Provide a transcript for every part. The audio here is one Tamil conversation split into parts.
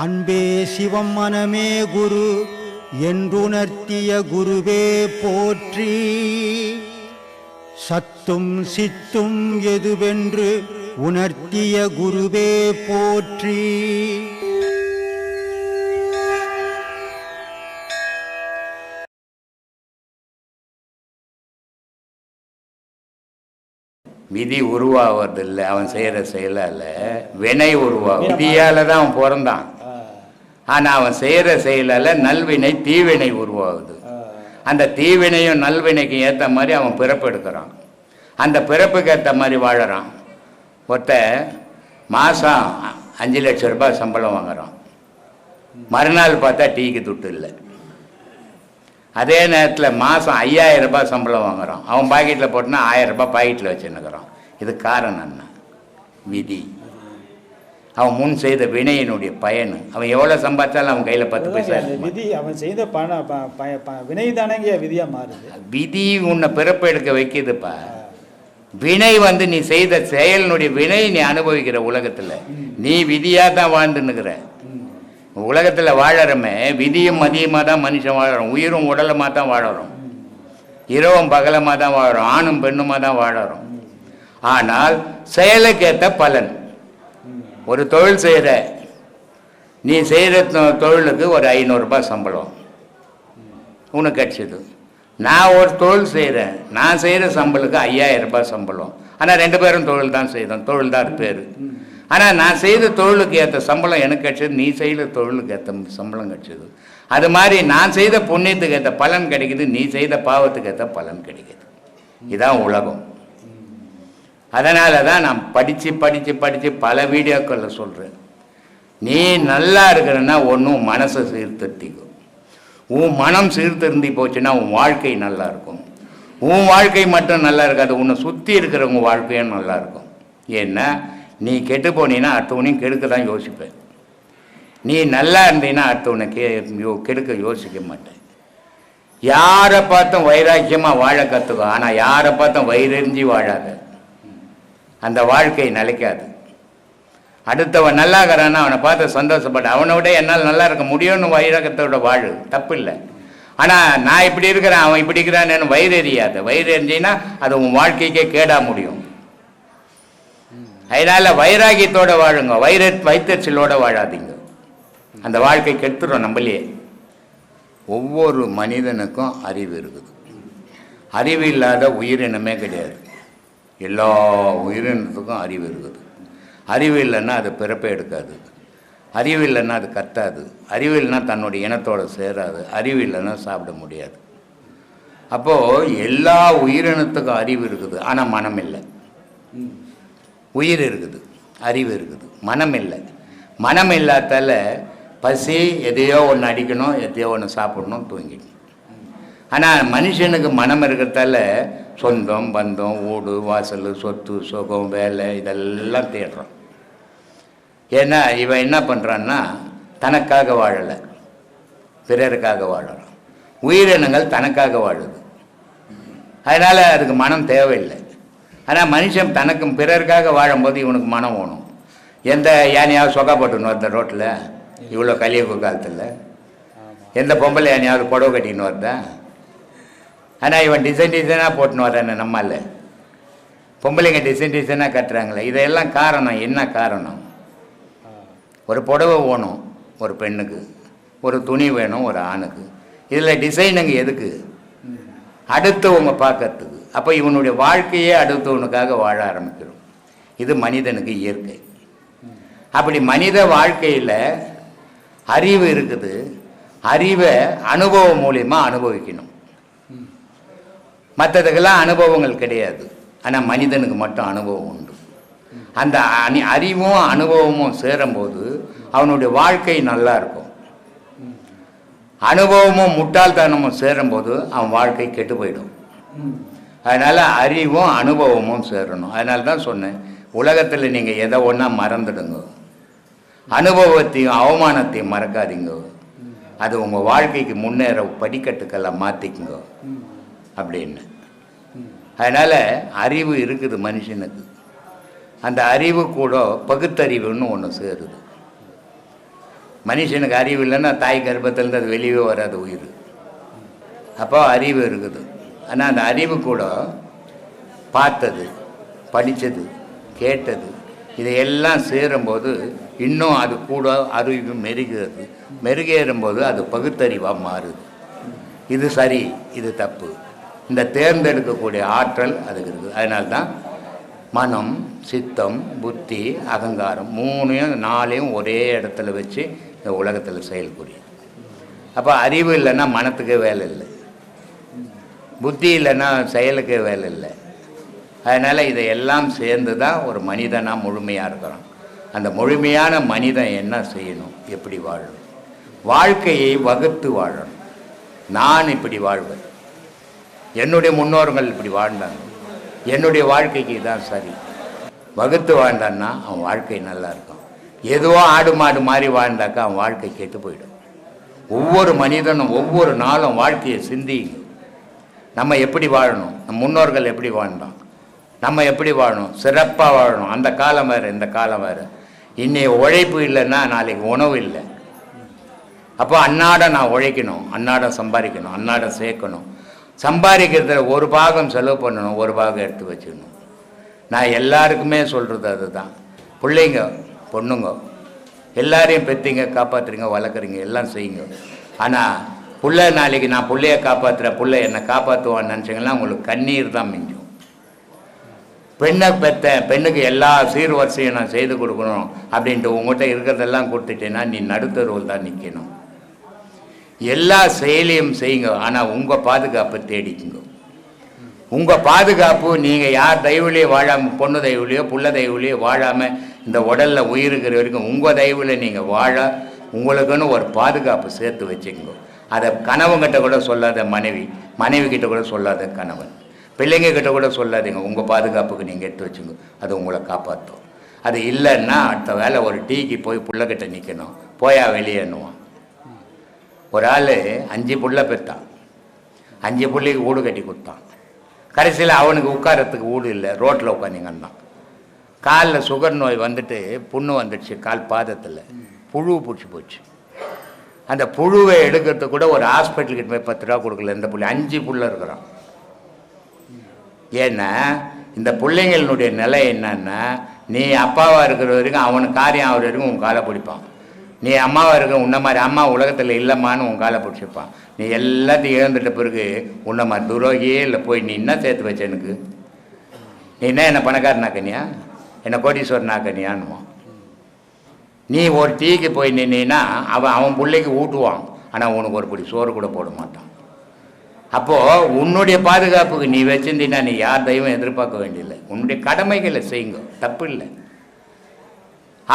அன்பே சிவம் மனமே குரு என்றுணர்த்திய குருவே போற்றி. சத்தும் சித்தும் எதுவென்று உணர்த்திய குருவே போற்றி. விதி உருவாவதில்லை அவன் செய்கிற செயலால் வினை உருவாகும். விதியால் தான் அவன் பிறந்தான். ஆனால் அவன் செய்கிற செயலால் நல்வினை தீவினை உருவாகுது. அந்த தீவினையும் நல்வினைக்கு ஏற்ற மாதிரி அவன் பிறப்பு எடுக்கிறான். அந்த பிறப்புக்கு ஏற்ற மாதிரி வாழறான். ஒருத்த மாதம் அஞ்சு லட்சம் ரூபாய் சம்பளம் வாங்குறான். மறுநாள் பார்த்தா டீக்கு துட்டு இல்லை. அதே நேரத்தில் மாதம் ஐயாயிரம் ரூபாய் சம்பளம் வாங்குறான். அவன் பாக்கெட்டில் போட்டுனா ஆயிரம் ரூபாய் பாக்கெட்டில் வச்சுன்னுக்குறான் இது காரணம் என்ன? விதி. அவன் முன் செய்த வினையினுடைய பயன். அவன் எவ்வளோ சம்பாதிச்சாலும் அவன் கையில் பத்து பைசா? விதி அவன் செய்த பண வினை தானங்க விதியா மாறுது. விதி உன்னை பிறப்பு எடுக்க வைக்குதுப்பா. வினை வந்து நீ செய்த செயலினுடைய வினை நீ அனுபவிக்கிற உலகத்தில். நீ விதியாக தான் வாழ்ந்துன்னுக்குற. உலகத்தில் வாழறமே விதியும் மதியமாக தான் மனுஷன் வாழறோம். உயிரும் உடலமாக தான் வாழறோம். இரவும் பகலமாக தான் வாழறோம். ஆணும் பெண்ணுமாக தான் வாழறோம். ஆனால் செயலுக்கேற்ற பலன். ஒரு தொழில் செய்கிற நீ செய்கிற தொழிலுக்கு ஒரு ஐநூறுரூபா சம்பளம். உனக்கு கிடச்சிது. நான் ஒரு தொழில் செய்கிறேன் நான் செய்கிற சம்பளுக்கு ஐயாயிரரூபா சம்பளம். ஆனால் ரெண்டு பேரும் தொழில் தான் செய்தோம் தொழில் தான் பேர். ஆனால் நான் செய்த தொழிலுக்கு ஏற்ற சம்பளம் எனக்கு கிடச்சிது. நீ செய்கிற தொழிலுக்கு ஏற்ற சம்பளம் கிடச்சிது. அது மாதிரி நான் செய்த புண்ணியத்துக்கு ஏற்ற பலன் கிடைக்குது. நீ செய்த பாவத்துக்கு ஏற்ற பலன் கிடைக்குது. இதுதான் உலகம். அதனால தான் நான் படித்து படித்து படித்து பல வீடியோக்களில் சொல்கிறேன் நீ நல்லா இருக்கிறன்னா ஒன்றும் மனசை சீர்திருத்திக்கும் உன் மனம் சீர்திருந்தி போச்சுன்னா உன் வாழ்க்கை நல்லா இருக்கும். உன் வாழ்க்கை மட்டும் நல்லா இருக்காது உன்னை சுற்றி இருக்கிறவங்க வாழ்க்கையும் நல்லா இருக்கும். ஏன்னா நீ கெட்டு போனீன்னா அடுத்தவனையும் கெடுக்க தான் யோசிப்பேன். நீ நல்லா இருந்தீன்னா அடுத்தவனை கே யோ கெடுக்க யோசிக்க மாட்டேன். யாரை பார்த்தும் வைராக்கியமாக வாழ கற்றுக்கும் ஆனால் யாரை பார்த்தும் வயிறெறிஞ்சி வாழாத. அந்த வாழ்க்கை நிலைக்காது. அடுத்தவன் நல்லா இருக்கிறான்னா அவனை பார்த்து சந்தோஷப்பட்ட அவனை விட என்னால் நல்லா இருக்க முடியும்னு வைரகத்தோட வாழ். தப்பு இல்லை ஆனால் நான் இப்படி இருக்கிறேன் அவன் இப்படி இருக்கிறான்னு வயிறு எறியாத வயிறு எரிஞ்சின்னா அது உன் வாழ்க்கைக்கே கேடா முடியும். அதனால வைராகியத்தோட வாழுங்க. வைர வைத்தறிச்சலோட வாழாதீங்க. அந்த வாழ்க்கை கெடுத்துடும் நம்மளே. ஒவ்வொரு மனிதனுக்கும் அறிவு இருக்குது. அறிவு இல்லாத உயிரினமே கிடையாது. எல்லா உயிரினத்துக்கும் அறிவு இருக்குது. அறிவு இல்லைன்னா அது பிறப்பே எடுக்காது. அறிவு இல்லைன்னா அது கத்தாது. அறிவு இல்லைன்னா தன்னுடைய இனத்தோடு சேராது. அறிவு இல்லைன்னா சாப்பிட முடியாது. அப்போது எல்லா உயிரினத்துக்கும் அறிவு இருக்குது. ஆனால் மனம் இல்லை. உயிர் இருக்குது. அறிவு இருக்குது. மனம் இல்லை. மனம் இல்லாதால பசி எதையோ ஒன்று அடிக்கணும் எதையோ ஒன்று சாப்பிடணும் தூங்கிடணும். ஆனால் மனுஷனுக்கு மனம் இருக்கிறதால சொந்தம் பந்தம் வீடு வாசல் சொத்து சுகம் வேலை இதெல்லாம் தேடுறான். ஏன்னா இவன் என்ன பண்ணுறான்னா தனக்காக வாழலை. பிறருக்காக வாழறான். உயிரினங்கள் தனக்காக வாழுது. அதனால் அதுக்கு மனம் தேவையில்லை. ஆனால் மனுஷன் தனக்கும் பிறருக்காக வாழும்போது இவனுக்கு மனம் வேணும் எந்த யானையாவது சொகப்பட்டுன்னு வருத ரோட்டில் இவ்வளோ கலியுக காலத்தில். எந்த பொம்பளை யானையாவது புடவை கட்டின்னு வருதான் ஆனால் இவன் டிசைன் டிசைனாக போட்டுன்னு வர்றானே நம்மால். பொம்பளைங்க டிசைன் டிசைனாக கட்டுறாங்களே இதெல்லாம் காரணம் என்ன காரணம்? ஒரு புடவை வேணும் ஒரு பெண்ணுக்கு. ஒரு துணி வேணும் ஒரு ஆணுக்கு. இதில் டிசைனுங்க எதுக்கு? அடுத்தவங்க பார்க்கறதுக்கு. அப்போ இவனுடைய வாழ்க்கையே அடுத்தவனுக்காக வாழ ஆரம்பிக்கிறோம் இது மனிதனுக்கு இயற்கை. அப்படி மனித வாழ்க்கையில் அறிவு இருக்குது. அறிவை அனுபவம் மூலியமாக அனுபவிக்கணும். மற்றதுக்கெல்லாம் அனுபவங்கள் கிடையாது. ஆனால் மனிதனுக்கு மட்டும் அனுபவம் உண்டு. அந்த அணி அறிவும் அனுபவமும் சேரும்போது அவனுடைய வாழ்க்கை நல்லா இருக்கும். அனுபவமும் முட்டாள்தனமும் சேரும்போது அவன் வாழ்க்கை கெட்டு போயிடும். அதனால் அறிவும் அனுபவமும் சேரணும். அதனால தான் சொன்னேன் உலகத்தில் நீங்கள் எதை ஒன்றா மறந்துடுங்க. அனுபவத்தையும் அவமானத்தையும் மறக்காதீங்க. அது உங்கள் வாழ்க்கைக்கு முன்னேற படிக்கட்டுக்கெல்லாம் மாற்றிக்குங்க அப்படின்னு. அதனால் அறிவு இருக்குது மனுஷனுக்கு. அந்த அறிவு கூட பகுத்தறிவுன்னு ஒன்று சேருது. மனுஷனுக்கு அறிவு இல்லைன்னா தாய் கர்ப்பத்திலேருந்து அது வெளியே வராது உயிர். அப்போ அறிவு இருக்குது. ஆனால் அந்த அறிவு கூட பார்த்தது படித்தது கேட்டது இதையெல்லாம் சேரும்போது இன்னும் அது கூட அறிவு மெருகிறது. மெருகேறும்போது அது பகுத்தறிவாக மாறுது. இது சரி இது தப்பு. இந்த தேர்ந்தெடுக்கக்கூடிய ஆற்றல் அதுக்கு இருக்குது. அதனால்தான் மனம் சித்தம் புத்தி அகங்காரம் மூணையும் நாலையும் ஒரே இடத்துல வச்சு இந்த உலகத்தில் செயல்புரியும் அப்போ அறிவு இல்லைன்னா மனத்துக்கு வேலை இல்லை. புத்தி இல்லைன்னா செயலுக்கு வேலை இல்லை. அதனால் இதையெல்லாம் சேர்ந்து தான் ஒரு மனிதனாக முழுமையாக இருக்கிறான். அந்த முழுமையான மனிதன் என்ன செய்யணும்? எப்படி வாழணும்? வாழ்க்கையை வகுத்து வாழணும். நான் இப்படி வாழ்வேன். என்னுடைய முன்னோர்கள் இப்படி வாழ்ந்தாங்க. என்னுடைய வாழ்க்கைக்கு தான் சரி. வகுத்து வாழ்ந்தான்னா அவன் வாழ்க்கை நல்லா இருக்கும். எதுவோ ஆடு மாடு மாதிரி வாழ்ந்தாக்கா அவன் வாழ்க்கை கெட்டு போயிடும். ஒவ்வொரு மனிதனும் ஒவ்வொரு நாளும் வாழ்க்கையை சிந்திங்க நம்ம எப்படி வாழணும்? நம் முன்னோர்கள் எப்படி வாழ்ந்தோம்? நம்ம எப்படி வாழணும்? சிறப்பாக வாழணும். அந்த காலம் வேறு இந்த காலம் வேறு. இன்னைக்கு உழைப்பு இல்லைன்னா நாளைக்கு உணவு இல்லை. அப்போ அன்னாடம் நான் உழைக்கணும். அன்னாடம் சம்பாதிக்கணும். அன்னாடம் சேர்க்கணும். சம்பாதிக்கிறதுல ஒரு பாகம் செலவு பண்ணணும் ஒரு பாகம் எடுத்து வச்சுக்கணும் நான் எல்லாருக்குமே சொல்கிறது அதுதான். பிள்ளைங்க பொண்ணுங்க எல்லாரையும் பெற்றீங்க காப்பாற்றுறீங்க வளர்க்குறீங்க எல்லாம் செய்யுங்க. ஆனால் புள்ள நாளைக்கு நான் பிள்ளைய காப்பாற்றுறேன் புள்ள என்னை காப்பாற்றுவான்னு நினச்சிங்கன்னா உங்களுக்கு கண்ணீர் தான் மிஞ்சும். பெண்ணை பெற்றேன் பெண்ணுக்கு எல்லா சீர்வரிசையும் நான் செய்து கொடுக்கணும் அப்படின்ட்டு உங்கள்கிட்ட இருக்கிறதெல்லாம் கொடுத்துட்டேன்னா நீ நடுத்தருவில் தான் நிற்கணும் எல்லா செயலையும் செய்யுங்க. ஆனால் உங்கள் பாதுகாப்பை தேடிக்குங்க. உங்கள் பாதுகாப்பு நீங்கள் யார் தயவுலையோ வாழாமல் பொண்ணு தயவுலையோ புள்ள தயவுலையோ வாழாமல் இந்த உடலில் உயிருக்கிற வரைக்கும் உங்கள் தயவில் நீங்கள் வாழ உங்களுக்குன்னு ஒரு பாதுகாப்பு சேர்த்து வச்சுக்கோங்க. அதை கணவன்கிட்ட கூட சொல்லாத மனைவி மனைவி கிட்ட கூட சொல்லாத கணவன். பிள்ளைங்க கிட்ட கூட சொல்லாதீங்க. உங்கள் பாதுகாப்புக்கு நீங்கள் எடுத்து வச்சுங்க அது உங்களை காப்பாற்றும் அது இல்லைன்னா அடுத்த வேலை ஒரு டீக்கு போய் பிள்ளைகிட்ட நிற்கணும் போயா வெளியேன்னுவான். ஒரு ஆள் அஞ்சு புள்ள பெற்றான். அஞ்சு புள்ளைக்கு வீடு கட்டி கொடுத்தான். கடைசியில் அவனுக்கு உட்காரத்துக்கு வீடு இல்லை ரோட்டில் உட்காந்துங்கன்னான் காலில் சுகர் நோய் வந்துட்டு புண்ணு வந்துடுச்சு கால் பாதத்தில். புழு பிடிச்சி போச்சு. அந்த புழுவை எடுக்கிறதுக்கு கூட ஒரு ஹாஸ்பிட்டலுக்கு போய் பத்து ரூபா கொடுக்கல இந்த புள்ளி. அஞ்சு புள்ள இருக்கிறான். ஏன்னா இந்த பிள்ளைங்களுடைய நிலை என்னன்னா நீ அப்பாவாக இருக்கிற வரைக்கும் அவனுக்கு காரியம் ஆகிற வரைக்கும் உன் காலை பிடிப்பான். நீ அம்மாவாக இருக்க உன்ன மாதிரி அம்மா உலகத்தில் இல்லைம்மான்னு உன் காலை பிடிச்சிப்பான் நீ எல்லாத்தையும் இழந்துட்ட பிறகு உன்ன மாதிரி துரோகியே இல்லை போய் நீ என்ன சேர்த்து வச்ச எனக்கு? நீ என்ன என்ன பணக்காரனாக்கனியா? என்ன கோடீஸ்வரனாக்கனியான்னுவான் நீ ஒரு டீக்கு போய் நின்னா அவன் அவன் பிள்ளைக்கு ஊட்டுவான். ஆனால் உனக்கு ஒரு பிடி சோறு கூட போட மாட்டான். அப்போது உன்னுடைய பாதுகாப்புக்கு நீ வச்சிருந்தீன்னா நீ யார் தெய்வம் எதிர்பார்க்க வேண்டியதில்லை. உன்னுடைய கடமைகளை செய்யுங்க. தப்பு இல்லை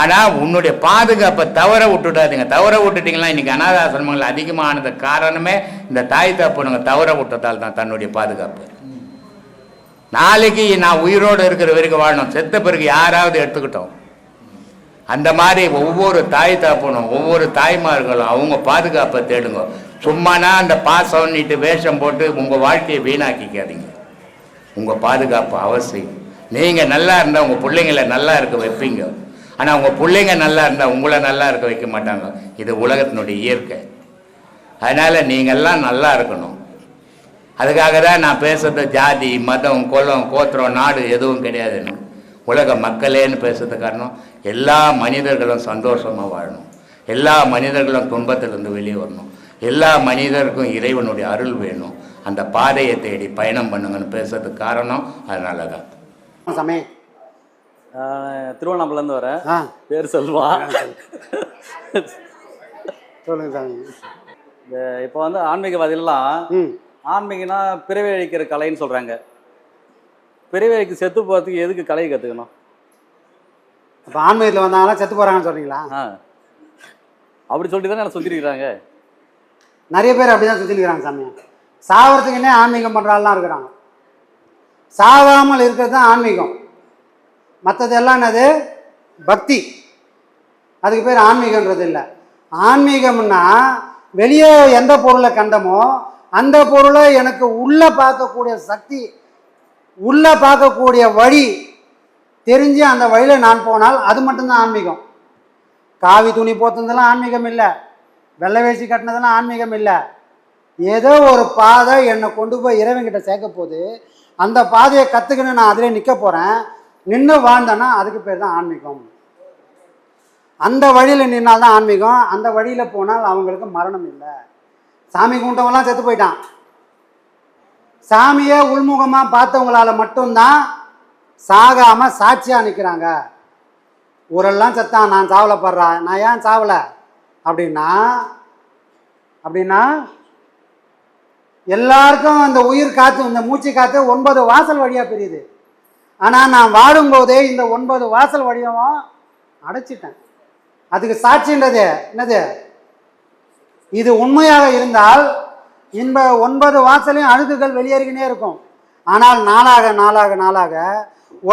ஆனால் உன்னுடைய பாதுகாப்பை தவற விட்டுடாதீங்க. தவற விட்டுட்டீங்கன்னா இன்னைக்கு அனாதாசிரமங்கள் அதிகமானது காரணமே இந்த தாய் தப்புனுங்க தவற விட்டதால் தான் தன்னுடைய பாதுகாப்பு. நாளைக்கு நான் உயிரோடு இருக்கிற வரைக்கும் வாழணும். செத்த பிறகு யாராவது எடுத்துக்கிட்டோம். அந்த மாதிரி ஒவ்வொரு தாய் தாப்பனும் ஒவ்வொரு தாய்மார்களும் அவங்க பாதுகாப்பை தேடுங்க. சும்மானா அந்த பாசம்னிட்டு வேஷம் போட்டு உங்கள் வாழ்க்கையை வீணாக்கிக்காதீங்க. உங்கள் பாதுகாப்பு அவசியம். நீங்கள் நல்லா இருந்தால் உங்கள் பிள்ளைங்களை நல்லா இருக்க வைப்பீங்க. ஆனால் உங்கள் பிள்ளைங்க நல்லா இருந்தால் உங்களை நல்லா இருக்க வைக்க மாட்டாங்க. இது உலகத்தினுடைய இயற்கை. அதனால் நீங்கள்லாம் நல்லா இருக்கணும். அதுக்காக தான் நான் பேசுகிறது ஜாதி மதம் குலம் கோத்திரம் நாடு எதுவும் கிடையாதுன்னு உலக மக்களேன்னு பேசுறது காரணம் எல்லா மனிதர்களும் சந்தோஷமாக வாழணும். எல்லா மனிதர்களும் துன்பத்திலிருந்து வெளியே வரணும். எல்லா மனிதருக்கும் இறைவனுடைய அருள் வேணும். அந்த பாதையை தேடி பயணம் பண்ணுங்கன்னு பேசுறதுக்கு காரணம் அதனால தான் சமயம். திருவண்ணாமலேருந்து வரேன். பேர் செல்வா சொல்லுங்க சாமி. இந்த இப்போ வந்து ஆன்மீகவாதிகள்லாம் ஆன்மீகனா பிறவி அழிக்கிற கலைன்னு சொல்கிறாங்க பிறவி அழிக்கு செத்து போகிறதுக்கு எதுக்கு கலையை கற்றுக்கணும் அப்போ ஆன்மீகத்தில் வந்தாங்கன்னா செத்து போகிறாங்கன்னு சொல்கிறீங்களா ஆ. அப்படி சொல்லிட்டு தானே என்ன சொல்லியிருக்கிறாங்க நிறைய பேர் அப்படி தான் சுற்றிக்கிறாங்க சாமி. சாவறதுக்குன்னே ஆன்மீகம் பண்ணுறாள்லாம் இருக்கிறாங்க. சாவாமல் இருக்கிறது தான் ஆன்மீகம். மற்றதெல்லாம் என்னது? பக்தி. அதுக்கு பேர் ஆன்மீகன்றது இல்லை ஆன்மீகம்னா வெளியே எந்த பொருளை கண்டமோ அந்த பொருளை எனக்கு உள்ளே பார்க்கக்கூடிய சக்தி உள்ளே பார்க்கக்கூடிய வழி தெரிஞ்சு அந்த வழியில் நான் போனால் அது மட்டும்தான் ஆன்மீகம். காவி துணி போத்துனதெல்லாம் ஆன்மீகம் இல்லை. வெள்ளை வேஷ்டி கட்டினதெல்லாம் ஆன்மீகம் இல்லை. ஏதோ ஒரு பாதை என்னை கொண்டு போய் இறைவன்கிட்ட சேர்க்க போகுது அந்த பாதையை கற்றுக்கின்னு நான் அதிலே நிற்க போகிறேன் நின்று வாழ்ந்தேன்னா அதுக்கு பேர் தான் ஆன்மீகம். அந்த வழியில் நின்னால் தான் ஆன்மீகம். அந்த வழியில் போனால் அவங்களுக்கு மரணம் இல்லை. சாமி கும்பிட்டவங்களாம் செத்து போயிட்டான். சாமியை உள்முகமாக பார்த்தவங்களால மட்டும்தான் சாகாமல் சாட்சியாக நிற்கிறாங்க ஊரெல்லாம் செத்தான் நான் சாவலைப்படுறா நான் ஏன் சாவலை? அப்படின்னா அப்படின்னா எல்லாருக்கும் அந்த உயிர் காற்று இந்த மூச்சு காற்று ஒன்பது வாசல் வழியாக பிரியுது. ஆனால் நான் வாழும்போதே இந்த ஒன்பது வாசல் வழியாவும் அடைச்சிட்டேன். அதுக்கு சாட்சின்றது என்னது? இது உண்மையாக இருந்தால் இந்த ஒன்பது வாசலையும் அழுக்குகள் வெளியேறிக்கினே இருக்கும். ஆனால் நாளாக நாளாக நாளாக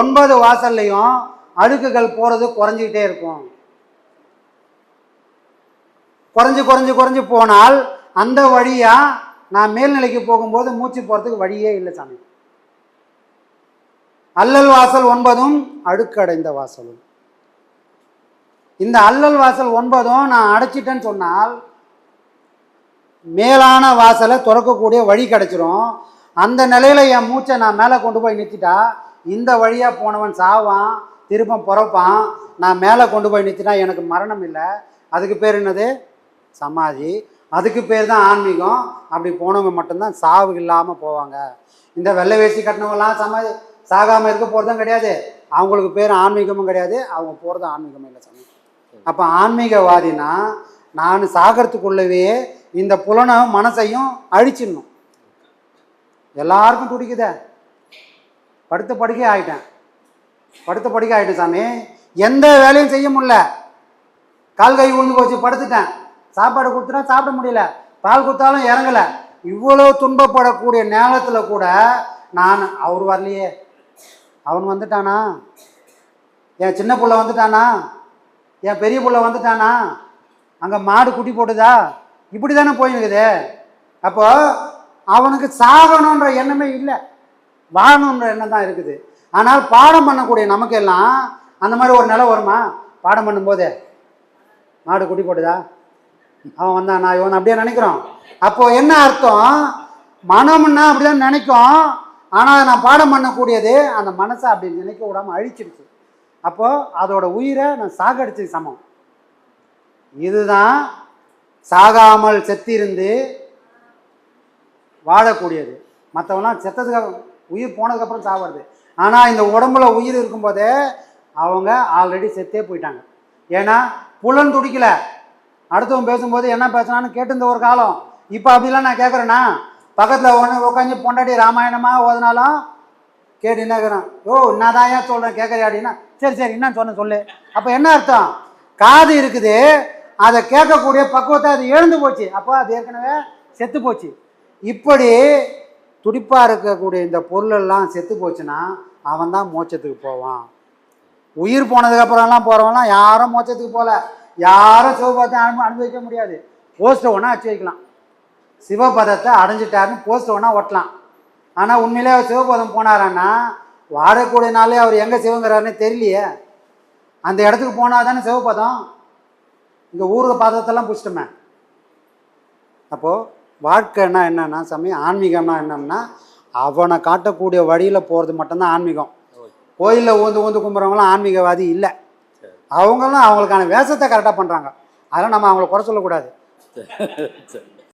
ஒன்பது வாசல்லையும் அழுக்குகள் போகிறது குறைஞ்சிக்கிட்டே இருக்கும். குறைஞ்சி குறைஞ்சி குறைஞ்சி போனால் அந்த வழியாக நான் மேல்நிலைக்கு போகும்போது மூச்சு போகிறதுக்கு வழியே இல்லை சாமி. அல்லல் வாசல் ஒன்பதும் அடுக்கடைந்த வாசலும். இந்த அல்லல் வாசல் ஒன்பதும் நான் அடைச்சிட்டேன்னு சொன்னால் மேலான வாசலை திறக்கக்கூடிய வழி கிடைச்சிரும். அந்த நிலையில என் மூச்சை நான் மேலே கொண்டு போய் நிறுத்திட்டா இந்த வழியாக போனவன் சாவான் திரும்ப பிறப்பான். நான் மேலே கொண்டு போய் நிறுத்தினா எனக்கு மரணம் இல்லை. அதுக்கு பேர் என்னது? சமாதி. அதுக்கு பேர் தான் ஆன்மீகம். அப்படி போனவங்க மட்டும்தான் சாவு இல்லாமல் போவாங்க. இந்த வெள்ளை வேஷ்டி கட்டினவங்களாம் சமாதி சாகாமல் இருக்க போகிறதும் கிடையாது. அவங்களுக்கு பேர் ஆன்மீகமும் கிடையாது. அவங்க போகிறது ஆன்மீகமும் இல்லை சாமி. அப்போ ஆன்மீகவாதினா நான் சாகிறதுக்குள்ளவே இந்த புலனை மனசையும் அழிச்சிடணும். எல்லாருக்கும் துடிக்குதே. படுத்த படுக்கை ஆயிட்டேன். படுத்த படுக்கை ஆயிட்டேன் சாமி. எந்த வேலையும் செய்ய முடியல. கால் கை விழுந்து போச்சு படுத்துட்டேன். சாப்பாடு கொடுத்துட்டா சாப்பிட முடியல. பால் கொடுத்தாலும் இறங்கலை. இவ்வளோ துன்பப்படக்கூடிய நேரத்தில் கூட நான் அவர் வரலையே. அவன் வந்துட்டானா? என் சின்ன புள்ள வந்துட்டானா? என் பெரிய புள்ள வந்துட்டானா? அங்கே மாடு குட்டி போட்டுதா இப்படி தானே போயிருக்குது. அப்போ அவனுக்கு சாகணுன்ற எண்ணமே இல்லை. வாழணுன்ற எண்ணம் தான் இருக்குது. ஆனால் பாடம் பண்ணக்கூடிய நமக்கு எல்லாம் அந்த மாதிரி ஒரு நிலை வருமா? பாடம் பண்ணும்போது. மாடு குட்டி போட்டுதா அவன் வந்தானா? இவன் அப்படியே நினைக்கிறோம் அப்போது என்ன அர்த்தம்? மனம்னா அப்படிதான் நினைக்கும். ஆனால் நான் பாடம் பண்ணக்கூடியது அந்த மனசை அப்படி நினைக்க விடாமல் அழிச்சிடுச்சு அப்போது அதோட உயிரை நான் சாகடிச்சு சமம். இதுதான் சாகாமல் செத்திருந்து வாழக்கூடியது. மற்றவெல்லாம் செத்ததுக்கு உயிர் போனதுக்கப்புறம் சாவது ஆனால் இந்த உடம்புல உயிர் இருக்கும்போதே அவங்க ஆல்ரெடி செத்தே போயிட்டாங்க. ஏன்னா புலன் துடிக்கலை. அடுத்தவன் பேசும்போது என்ன பேசுனான்னு கேட்டிருந்த ஒரு காலம். இப்போ அப்படிலாம் நான் கேட்குறேன்னா பக்கத்தில் ஒன்று உட்காந்து பொண்டாட்டி ராமாயணமாக ஓதுனாலும் கேட்டு என்ன ஓ என்னதான் ஏன் சொல்கிறேன் கேட்குறியா அப்படின்னா சரி சரி என்ன சொன்ன சொல்லு. அப்போ என்ன அர்த்தம்? காது இருக்குது அதை கேட்கக்கூடிய பக்குவத்தை அது எழுந்து போச்சு. அப்போ அது ஏற்கனவே செத்து போச்சு. இப்படி துடிப்பாக இருக்கக்கூடிய இந்த பொருளெல்லாம் செத்து போச்சுன்னா அவன் தான் மோச்சத்துக்கு போவான். உயிர் போனதுக்கப்புறம்லாம் போகிறவன்லாம் யாரும் மோச்சத்துக்கு போகல யாரும் சிவபாத்தை அனு அனுபவிக்க முடியாது. போஸ்ட்டை ஒன்றா வச்சு வைக்கலாம். சிவபதத்தை அடைஞ்சிட்டாருன்னு போஸ்ட் ஒன்றா ஒட்டலாம். ஆனால் உண்மையிலே அவர் சிவபதம் போனாரான்னா வாடக்கூடிய நாளே அவர் எங்கே சிவங்கிறாருன்னு தெரியலையே. அந்த இடத்துக்கு போனால் தானே சிவபதம்? இங்கே ஊருக்கு பாதத்தெல்லாம் பிடிச்சிட்டோமே. அப்போது வாழ்க்கைன்னா என்னென்னா சமயம் ஆன்மீகம்னா என்னன்னா அவனை காட்டக்கூடிய வழியில் போகிறது மட்டும்தான் ஆன்மீகம். கோயிலில் ஊந்து ஊந்து கும்புறவங்களாம் ஆன்மீகவாதி இல்லை. அவங்களும் அவங்களுக்கான வேஷத்தை கரெக்டாக பண்ணுறாங்க அதெல்லாம் நம்ம அவங்கள குறை சொல்லக்கூடாது. சரி.